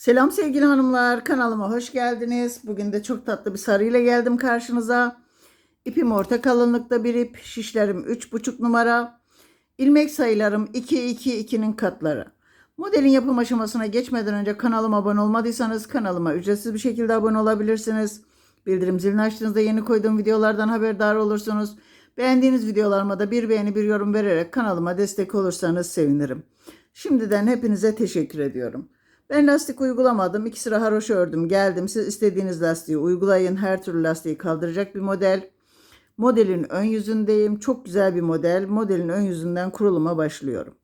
Selam sevgili hanımlar, kanalıma hoş geldiniz. Bugün de çok tatlı bir sarıyla geldim karşınıza. İpim orta kalınlıkta bir ip, şişlerim 3,5 numara. İlmek sayılarım 2 2 2'nin katları. Modelin yapım aşamasına geçmeden önce kanalıma abone olmadıysanız kanalıma ücretsiz bir şekilde abone olabilirsiniz. Bildirim zilini açtığınızda yeni koyduğum videolardan haberdar olursunuz. Beğendiğiniz videolarıma da bir beğeni bir yorum vererek kanalıma destek olursanız sevinirim. Şimdiden hepinize teşekkür ediyorum. Ben lastik uygulamadım. İki sıra haroşa ördüm. Geldim. Siz istediğiniz lastiği uygulayın. Her türlü lastiği kaldıracak bir model. Modelin ön yüzündeyim. Çok güzel bir model. Modelin ön yüzünden kuruluma başlıyorum.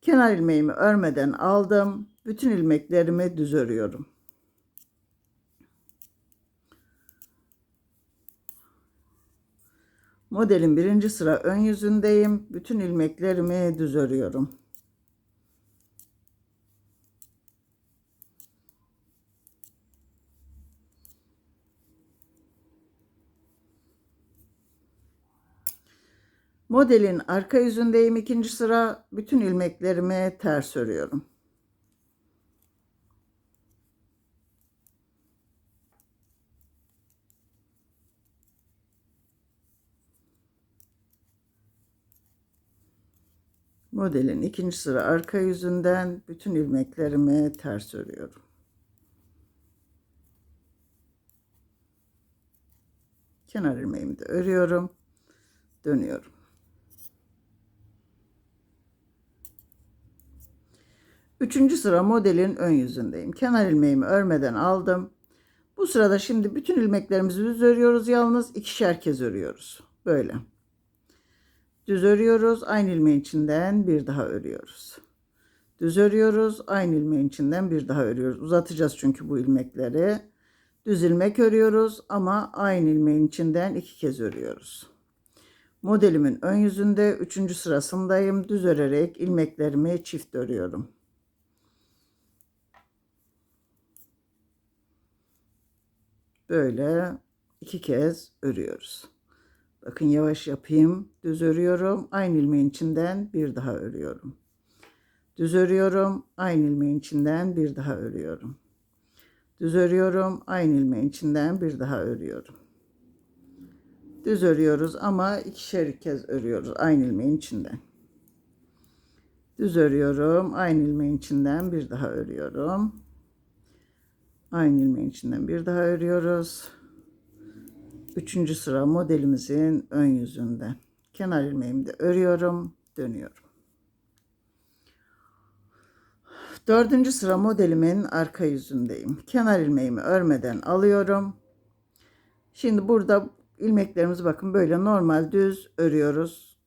Kenar ilmeğimi örmeden aldım. Bütün ilmeklerimi düz örüyorum. Modelin birinci sıra ön yüzündeyim. Bütün ilmeklerimi düz örüyorum. Modelin arka yüzündeyim ikinci sıra. Bütün ilmeklerimi ters örüyorum. Modelin ikinci sıra arka yüzünden bütün ilmeklerimi ters örüyorum. Kenar ilmeğimi de örüyorum. Dönüyorum. Üçüncü sıra modelin ön yüzündeyim. Kenar ilmeğimi örmeden aldım. Bu sırada şimdi bütün ilmeklerimizi düz örüyoruz. Yalnız ikişer kez örüyoruz. Böyle. Düz örüyoruz. Aynı ilmeğin içinden bir daha örüyoruz. Düz örüyoruz. Aynı ilmeğin içinden bir daha örüyoruz. Uzatacağız çünkü bu ilmekleri. Düz ilmek örüyoruz ama aynı ilmeğin içinden iki kez örüyoruz. Modelimin ön yüzünde üçüncü sırasındayım. Düz örerek ilmeklerimi çift örüyorum. Böyle iki kez örüyoruz. Bakın yavaş yapayım. Düz örüyorum. Aynı ilmeğin içinden bir daha örüyorum. Düz örüyorum. Aynı ilmeğin içinden bir daha örüyorum. Düz örüyorum. Aynı ilmeğin içinden bir daha örüyorum. Düz örüyoruz ama ikişer kez örüyoruz aynı ilmeğin içinden. Düz örüyorum. Aynı ilmeğin içinden bir daha örüyorum. Aynı ilmeğin içinden bir daha örüyoruz. Üçüncü sıra modelimizin ön yüzünde. Kenar ilmeğimi de örüyorum. Dönüyorum. Dördüncü sıra modelimin arka yüzündeyim. Kenar ilmeğimi örmeden alıyorum. Şimdi burada ilmeklerimizi bakın böyle normal düz örüyoruz.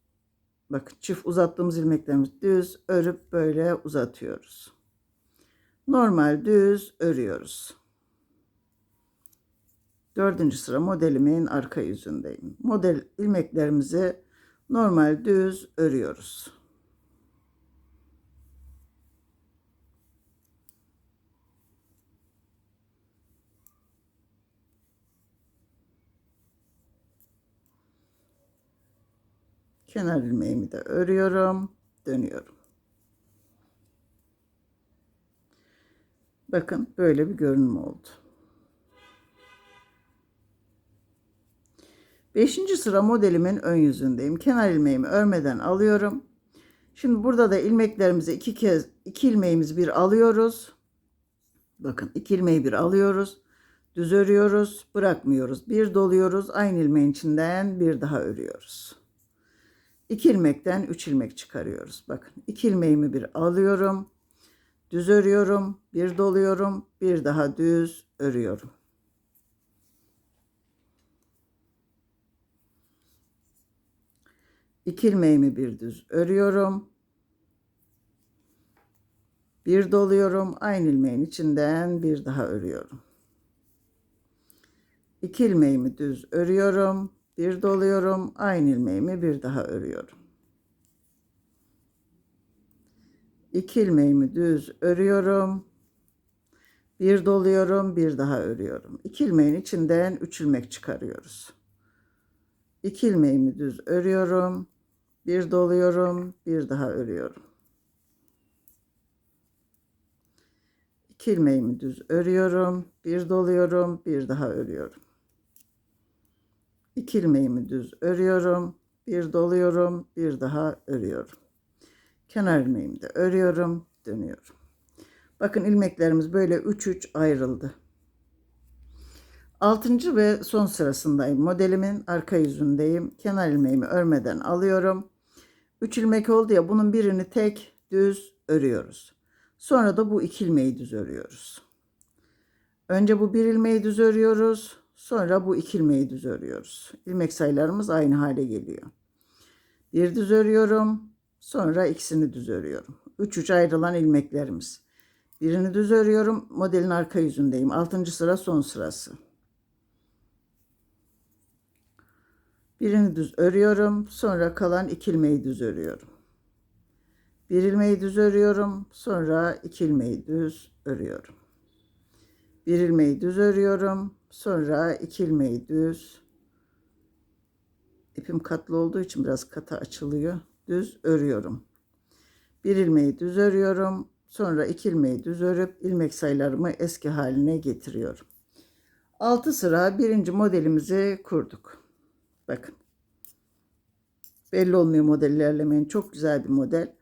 Bakın çift uzattığımız ilmeklerimizi düz örüp böyle uzatıyoruz. Normal düz örüyoruz. Dördüncü sıra modelimin arka yüzündeyim. Model ilmeklerimizi normal düz örüyoruz. Kenar ilmeğimi de örüyorum. Dönüyorum. Bakın böyle bir görünüm oldu. Beşinci sıra modelimin ön yüzündeyim. Kenar ilmeğimi örmeden alıyorum. Şimdi burada da ilmeklerimizi iki kez iki ilmeğimizi bir alıyoruz. Bakın iki ilmeği bir alıyoruz. Düz örüyoruz. Bırakmıyoruz. Bir doluyoruz. Aynı ilmeğin içinden bir daha örüyoruz. 2 ilmekten 3 ilmek çıkarıyoruz. Bakın 2 ilmeğimi bir alıyorum. Düz örüyorum. Bir doluyorum. Bir daha düz örüyorum. İki ilmeğimi bir düz örüyorum. Bir doluyorum. Aynı ilmeğin içinden bir daha örüyorum. İki ilmeğimi düz örüyorum bir doluyorum aynı ilmeğimi bir daha örüyorum İki ilmeğimi düz örüyorum bir doluyorum bir daha örüyorum İki ilmeğin içinden üç ilmek çıkarıyoruz İki ilmeğimi düz örüyorum bir doluyorum bir daha örüyorum İki ilmeğimi düz örüyorum. Bir doluyorum. Bir daha örüyorum. İki ilmeğimi düz örüyorum. Bir doluyorum. Bir daha örüyorum. Kenar ilmeğimi de örüyorum. Dönüyorum. Bakın ilmeklerimiz böyle 3-3 ayrıldı. Altıncı ve son sırasındayım. Modelimin arka yüzündeyim. Kenar ilmeğimi örmeden alıyorum. 3 ilmek oldu ya bunun birini tek düz örüyoruz. Sonra da bu iki ilmeği düz örüyoruz. Önce bu bir ilmeği düz örüyoruz. Sonra bu iki ilmeği düz örüyoruz. İlmek sayılarımız aynı hale geliyor. Bir düz örüyorum. Sonra ikisini düz örüyorum. 3 3 ayrılan ilmeklerimiz. Birini düz örüyorum. Modelin arka yüzündeyim. 6. sıra son sırası. Birini düz örüyorum. Sonra kalan iki ilmeği düz örüyorum. Bir ilmeği düz örüyorum. Sonra iki ilmeği düz örüyorum. Bir ilmeği düz örüyorum. Sonra iki ilmeği düz. İpim katlı olduğu için biraz katı açılıyor. Düz örüyorum. Bir ilmeği düz örüyorum. Sonra iki ilmeği düz örüp ilmek sayılarımı eski haline getiriyorum. 6 sıra birinci modelimizi kurduk. Bakın. Belli olmuyor model ilerlemeyin. Çok güzel bir model.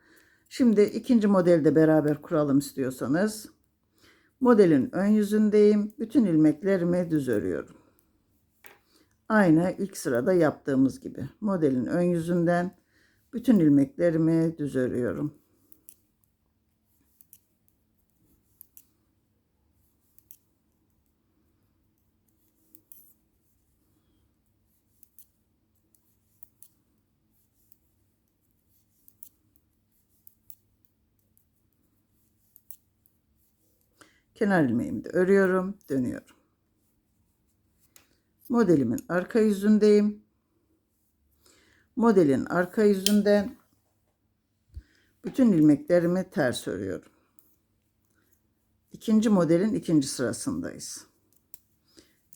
Şimdi ikinci modeli de beraber kuralım istiyorsanız. Modelin ön yüzündeyim. Bütün ilmeklerimi düz örüyorum. Aynı ilk sırada yaptığımız gibi. Modelin ön yüzünden bütün ilmeklerimi düz örüyorum. Kenar ilmeğimi de örüyorum, dönüyorum. Modelimin arka yüzündeyim. Modelin arka yüzünden bütün ilmeklerimi ters örüyorum. İkinci modelin ikinci sırasındayız.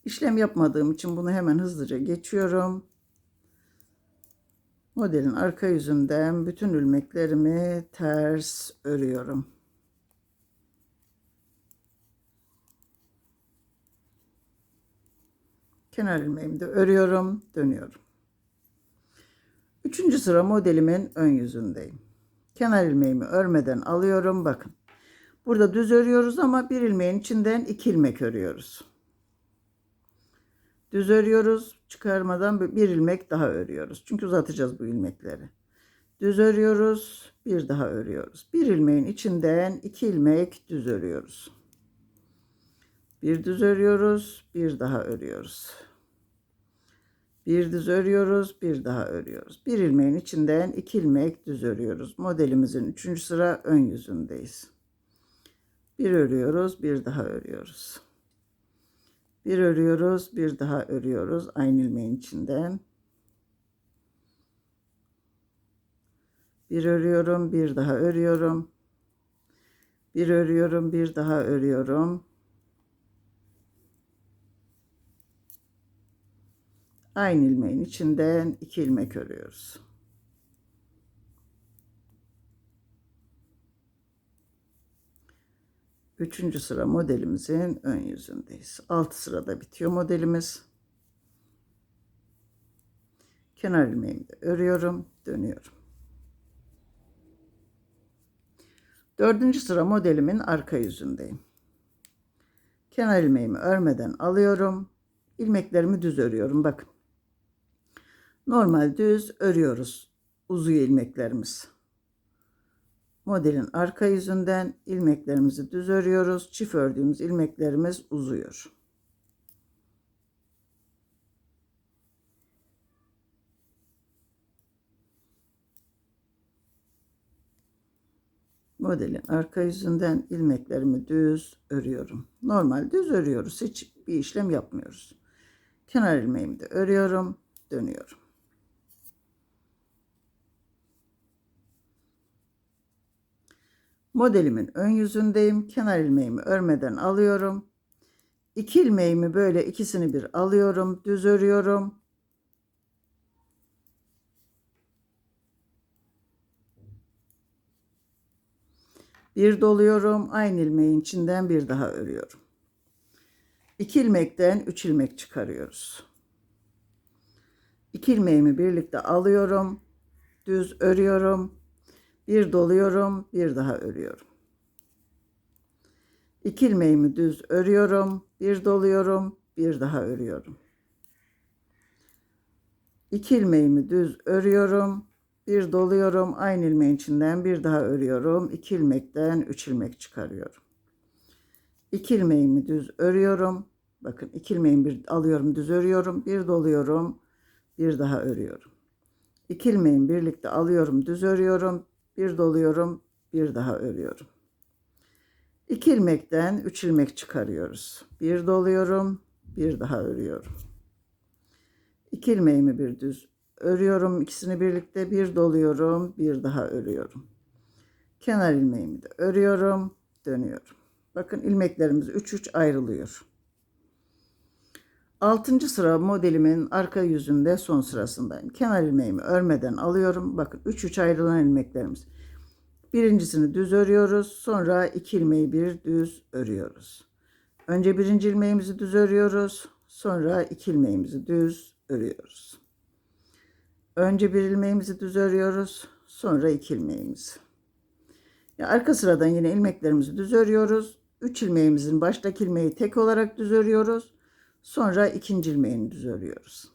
İşlem yapmadığım için bunu hemen hızlıca geçiyorum. Modelin arka yüzünden bütün ilmeklerimi ters örüyorum. Kenar ilmeğimi de örüyorum, dönüyorum. Üçüncü sıra modelimin ön yüzündeyim. Kenar ilmeğimi örmeden alıyorum. Bakın. Burada düz örüyoruz ama bir ilmeğin içinden iki ilmek örüyoruz. Düz örüyoruz. Çıkarmadan bir ilmek daha örüyoruz. Çünkü uzatacağız bu ilmekleri. Düz örüyoruz. Bir daha örüyoruz. Bir ilmeğin içinden iki ilmek düz örüyoruz. Bir düz örüyoruz. Bir daha örüyoruz. Bir düz örüyoruz, bir daha örüyoruz. Bir ilmeğin içinden iki ilmek düz örüyoruz. Modelimizin üçüncü sıra ön yüzündeyiz. Bir örüyoruz, bir daha örüyoruz. Bir örüyoruz, bir daha örüyoruz aynı ilmeğin içinden. Bir örüyorum, bir daha örüyorum. Bir örüyorum, bir daha örüyorum. Aynı ilmeğin içinden iki ilmek örüyoruz. Üçüncü sıra modelimizin ön yüzündeyiz. Altı sırada bitiyor modelimiz. Kenar ilmeğimi de örüyorum, dönüyorum. Dördüncü sıra modelimin arka yüzündeyim. Kenar ilmeğimi örmeden alıyorum. İlmeklerimi düz örüyorum. Bakın. Normal düz örüyoruz. Uzuyor ilmeklerimiz. Modelin arka yüzünden ilmeklerimizi düz örüyoruz. Çift ördüğümüz ilmeklerimiz uzuyor. Modelin arka yüzünden ilmeklerimi düz örüyorum. Normal düz örüyoruz. Hiç bir işlem yapmıyoruz. Kenar ilmeğimi de örüyorum, dönüyorum. Modelimin ön yüzündeyim. Kenar ilmeğimi örmeden alıyorum. İki ilmeğimi böyle ikisini bir alıyorum. Düz örüyorum. Bir doluyorum. Aynı ilmeğin içinden bir daha örüyorum. İki ilmekten üç ilmek çıkarıyoruz. İki ilmeğimi birlikte alıyorum. Düz örüyorum. Bir doluyorum. Bir daha örüyorum. İki ilmeğimi düz örüyorum. Bir doluyorum. Bir daha örüyorum. İki ilmeğimi düz örüyorum. Bir doluyorum. Aynı ilmeğin içinden bir daha örüyorum. İki ilmekten üç ilmek çıkarıyorum. İki ilmeğimi düz örüyorum. Bakın iki ilmeğimi bir alıyorum düz örüyorum. Bir doluyorum. Bir daha örüyorum. İki ilmeğimi birlikte alıyorum düz örüyorum. Bir doluyorum. Bir daha örüyorum. İki ilmekten üç ilmek çıkarıyoruz. Bir doluyorum. Bir daha örüyorum. İki ilmeğimi bir düz örüyorum. ikisini birlikte bir doluyorum. Bir daha örüyorum. Kenar ilmeğimi de örüyorum. Dönüyorum. Bakın ilmeklerimiz 3 3 ayrılıyor. 6. sıra modelimin arka yüzünde son sırasındayım. Kenar ilmeğimi örmeden alıyorum. Bakın 3 3 ayrılan ilmeklerimiz. Birincisini düz örüyoruz. Sonra iki ilmeği bir düz örüyoruz. Önce birinci ilmeğimizi düz örüyoruz. Sonra iki ilmeğimizi düz örüyoruz. Önce bir ilmeğimizi düz örüyoruz. Sonra iki ilmeğimizi. Ya arka sıradan yine ilmeklerimizi düz örüyoruz. Üç ilmeğimizin baştaki ilmeği tek olarak düz örüyoruz. Sonra ikinci ilmeğini düz örüyoruz.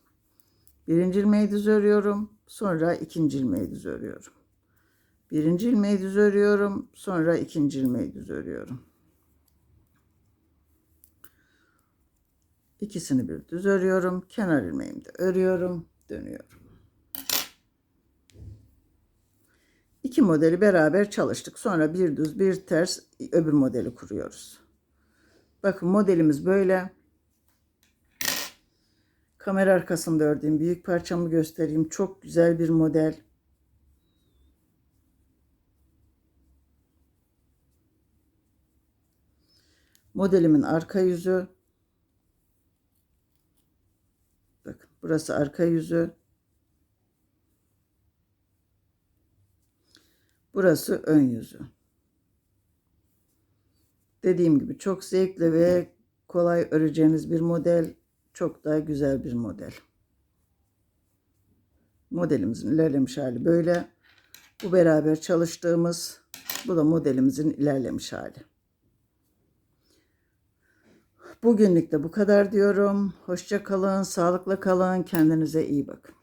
Birinci ilmeği düz örüyorum. Sonra ikinci ilmeği düz örüyorum. Birinci ilmeği düz örüyorum. Sonra ikinci ilmeği düz örüyorum. İkisini bir düz örüyorum. Kenar ilmeğimi de örüyorum. Dönüyorum. İki modeli beraber çalıştık. Sonra bir düz bir ters öbür modeli kuruyoruz. Bakın modelimiz böyle. Kamera arkasında ördüğüm büyük parçamı göstereyim. Çok güzel bir model. Modelimin arka yüzü. Bakın burası arka yüzü. Burası ön yüzü. Dediğim gibi çok zevkli ve kolay öreceğiniz bir model. Çok da güzel bir model. Modelimizin ilerlemiş hali böyle. Bu beraber çalıştığımız, bu da modelimizin ilerlemiş hali. Bugünlük de bu kadar diyorum. Hoşça kalın, sağlıkla kalın, kendinize iyi bakın.